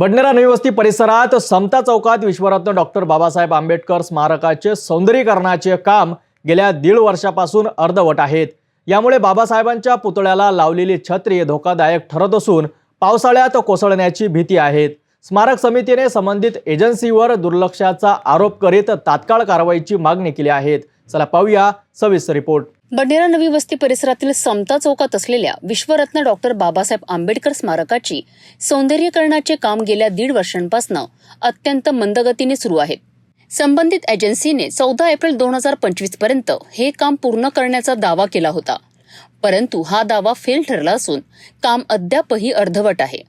बडनेरा नवी वस्ती परिसरात समता चौकात विश्वरत्न डॉक्टर बाबासाहेब आंबेडकर स्मारकाचे सौंदर्यीकरणाचे काम गेल्या दीड वर्षापासून अर्धवट आहेत. यामुळे बाबासाहेबांच्या पुतळ्याला लावलेली छत्री धोकादायक ठरत असून पावसाळ्यात कोसळण्याची भीती आहे. स्मारक समितीने संबंधित एजन्सीवर दुर्लक्षाचा आरोप करीत तात्काळ कारवाईची मागणी केली आहे. चला पाहूया सविस्तर रिपोर्ट. बडनेरा नवी वस्ती परिसरातील समता चौकात असलेल्या विश्वरत्न डॉक्टर बाबासाहेब आंबेडकर स्मारकाची सौंदर्यीकरणाचे काम गेल्या दीड वर्षांपासून अत्यंत मंदगतीने सुरू आहे. संबंधित एजन्सीने चौदा एप्रिल दोन हजार पंचवीसपर्यंत हे काम पूर्ण करण्याचा दावा केला होता. परंतु हा दावा फेल ठरला असून काम अद्यापही अर्धवट आहे.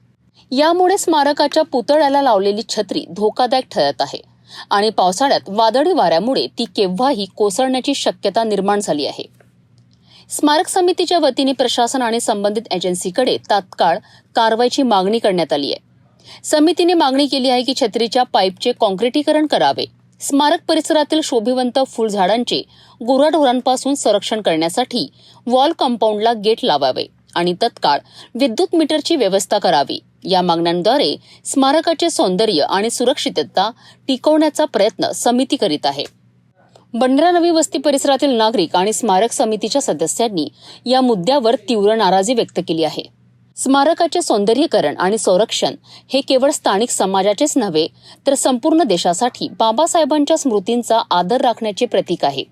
यामुळे स्मारकाच्या पुतळ्याला लावलेली छत्री धोकादायक ठरत आहे आणि पावसाळ्यात वादळी वाऱ्यामुळे ती केव्हाही कोसळण्याची शक्यता निर्माण झाली आहे. स्मारक समितीच्या वतीने प्रशासन आणि संबंधित एजन्सीकडे तात्काळ कारवाईची मागणी करण्यात आली आहे. समितीने मागणी केली आहे की छत्रीच्या पाईपचे कॉन्क्रिटीकरण करावे. स्मारक परिसरातील शोभिवंत फुलझाडांचे गुराढोरांपासून संरक्षण करण्यासाठी वॉल कंपाऊंडला गेट लावावे आणि तत्काळ विद्युत मीटरची व्यवस्था करावी. या मागण्यांद्वारे स्मारकाचे सौंदर्य आणि सुरक्षितता टिकवण्याचा प्रयत्न समिती करीत आहे. बंडरा नवी वस्ती परिसरातील नागरिक आणि स्मारक समितीच्या सदस्यांनी या मुद्द्यावर तीव्र नाराजी व्यक्त केली आहे. स्मारकाचे सौंदर्यीकरण आणि संरक्षण हे केवळ स्थानिक समाजाचेच नव्हे तर संपूर्ण देशासाठी बाबासाहेबांच्या स्मृतींचा आदर राखण्याचे प्रतीक आहे.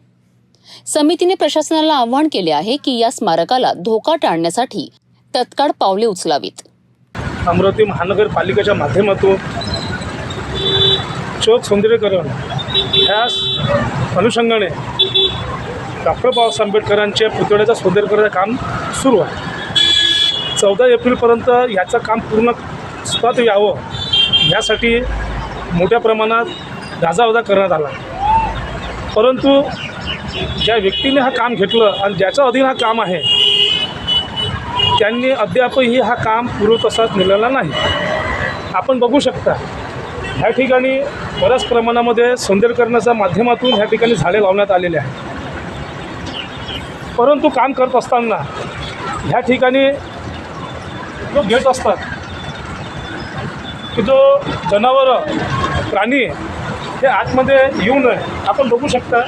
समितीने प्रशासनाला आवाहन केले आहे की या स्मारकाला धोका टाळण्यासाठी तत्काळ पावले उचलावीत. अमरावती महानगरपालिकेच्या माध्यमातून सौंदर्यकरण ह्या अनुषंगाने डॉक्टर बाबासाहेब आंबेडकरांच्या पुतळ्याचं करण्याचं काम सुरू आहे. चौदा एप्रिलपर्यंत याचं काम पूर्ण स्वत यावं यासाठी मोठ्या प्रमाणात गाजावाजा करण्यात आला. परंतु ज्या व्यक्तीने हा काम घेतलं आणि ज्याच्या अधीन हा काम आहे त्यांनी अद्यापही हा काम पूर्व तसाच नेलेला नाही. आपण बघू शकता ह्या ठिकाणी बऱ्याच प्रमाणामध्ये सौंदर्यकरणाच्या माध्यमातून ह्या ठिकाणी झाडे लावण्यात आलेले आहेत. परंतु काम करत असताना ह्या ठिकाणी जो घेत असतात की जो जनावरं प्राणी हे आतमध्ये येऊ नये आपण बघू शकता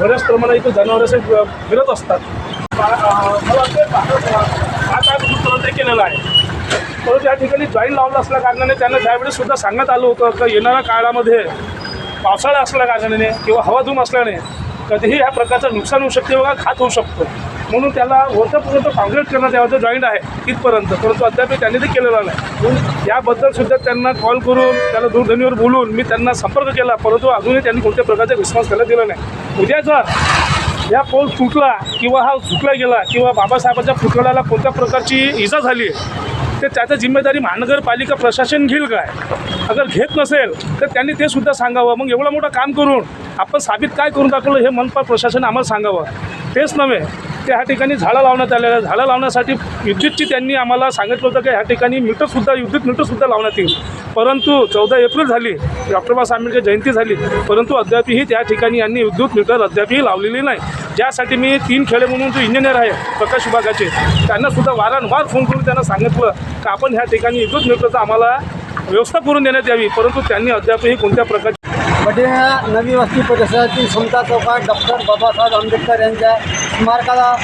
बऱ्याच प्रमाणात इथं जनावरं असे फिरत असतात. मला वाटतं पाच आठ केलेलं आहे. परंतु या ठिकाणी जॉईन लावलं असल्या कारणाने त्यांना त्यावेळेस सुद्धा सांगण्यात आलं होतं का येणाऱ्या काळामध्ये पावसाळा असल्या कारणाने किंवा हवाधूम असल्याने कधीही ह्या प्रकारचं नुकसान होऊ शकते किंवा घात होऊ शकतो. म्हणून त्याला वरच्यापर्यंत कॉन्क्रीट करण्यात यावं जॉईंट आहे तिथपर्यंत परंतु अद्याप त्यांनी ते केलेलं नाही. याबद्दल सुद्धा त्यांना कॉल करून त्याला दूरध्वनीवर बोलून मी त्यांना संपर्क केला. परंतु अजूनही त्यांनी कोणत्या प्रकारचा रिस्पॉन्स त्याला दिला नाही. उद्या जर या पोल तुटला किंवा हा झुकला गेला किंवा बाबासाहेबांच्या पुतळ्याला कोणत्या प्रकारची इजा झाली ते त्याचं जिम्मेदारी महानगरपालिका प्रशासन घेईल काय? अगर घेत नसेल तर त्यांनी ते सुद्धा सांगावं. मग एवढं मोठं काम करून आपण साबित काय करून दाखवलं हे मनपा प्रशासन आम्हाला सांगावं. तेच नव्हे ते ह्या ठिकाणी झाडं लावण्यात आलेलं झाडं लावण्यासाठी विद्युतची त्यांनी आम्हाला सांगितलं होतं की ह्या ठिकाणी मीटरसुद्धा विद्युत मीटरसुद्धा लावण्यात येईल. परंतु चौदा एप्रिल झाली डॉक्टर बाबासाहेब आंबेडकर जयंती झाली परंतु अद्यापही त्या ठिकाणी यांनी विद्युत मीटर अद्यापही लावलेली नाही. ज्यासाठी मी तीन खेडे म्हणून जो इंजिनियर आहे प्रकाश विभागाचे त्यांनासुद्धा वारंवार फोन करून त्यांना सांगितलं की आपण ह्या ठिकाणी विद्युत मीटरचा आम्हाला व्यवस्था करून देण्यात यावी. परंतु त्यांनी अद्यापही कोणत्या प्रकारची म्हणजे नवी वस्ती परिसरातील समता चौकात डॉक्टर बाबासाहेब आंबेडकर यांच्या स्मारकाला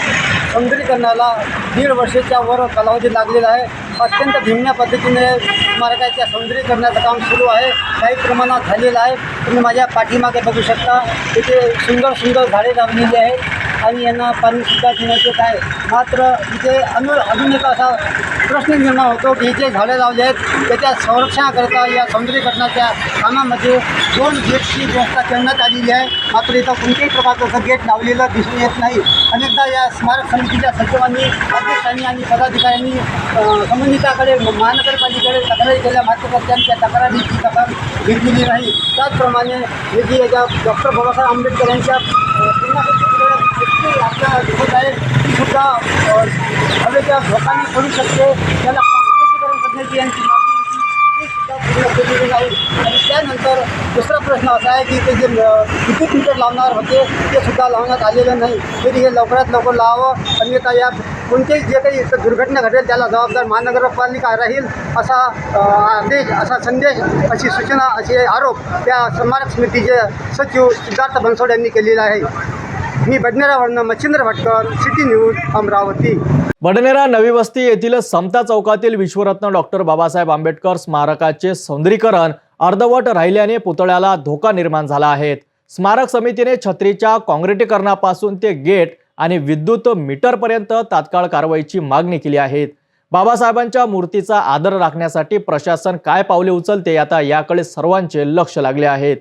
सौंदर्यीकरणाला दीड वर्षाच्या वर कालावधी लागलेला आहे. अत्यंत भिन्न पद्धतीने स्मारकाच्या सौंदर्यीकरणाचं काम सुरू आहे. काही प्रमाणात झालेलं आहे. तुम्ही माझ्या पाठीमागे बघू शकता. तिथे सुंदर सुंदर झाडे लावलेली आहेत. आणि यांना पाणीसुद्धा देण्याचे आहे मात्र इथे अनु अजून एक असा प्रश्न निर्माण होतो की जे झाडे लावले आहेत. त्याच्या संरक्षणाकरता या सौंदर्यीकरणाच्या कामामध्ये दोन गेटची व्यवस्था करण्यात आलेली आहे. मात्र इथं कोणत्याही प्रकारचं असं गेट लावलेलं दिसून येत नाही. अनेकदा या स्मारक समितीच्या सचिवांनी अध्यक्षांनी आणि पदाधिकाऱ्यांनी संबंधिताकडे महानगरपालिकेकडे तक्रारी केल्या. मात्र त्यांच्या तक्रारीची तक्रार घेतलेली नाही. त्याचप्रमाणे हे जी याच्या डॉक्टर बाबासाहेब आंबेडकर यांच्या आपल्या दिसत आहे ती सुद्धा हवेच्या शकते त्याला काँक्रिटीकरण करण्याची यांची मागणी होती ती सुद्धा पूर्ण केलेली नाही आणि त्यानंतर दुसरा प्रश्न असा आहे की ते जे विद्युत मीटर लावणार होते ते सुद्धा लावण्यात आलेलं नाही तरी हे लवकरात लवकर लावावं अन्यथा या कोणतेही जे काही दुर्घटना घडेल त्याला जबाबदार महानगरपालिका राहील असा आदेश असा संदेश अशी सूचना असे आरोप त्या स्मारक समितीचे सचिव सिद्धार्थ बनसोड यांनी केलेला आहे. मी बडनेरावरनं मच्छिंद्र भटकर सिटी न्यूज अमरावती. बडनेरा नवी वस्ती येथील समता चौकातील विश्वरत्न डॉक्टर बाबासाहेब आंबेडकर स्मारकाचे सौंदर्यीकरण अर्धवट राहिल्याने पुतळ्याला धोका निर्माण झाला आहे. स्मारक समितीने छत्रीच्या काँक्रिटीकरणापासून ते गेट आणि विद्युत मीटरपर्यंत तात्काळ कारवाईची मागणी केली आहे. बाबासाहेबांच्या मूर्तीचा आदर राखण्यासाठी प्रशासन काय पावले उचलते आता याकडे सर्वांचे लक्ष लागले आहेत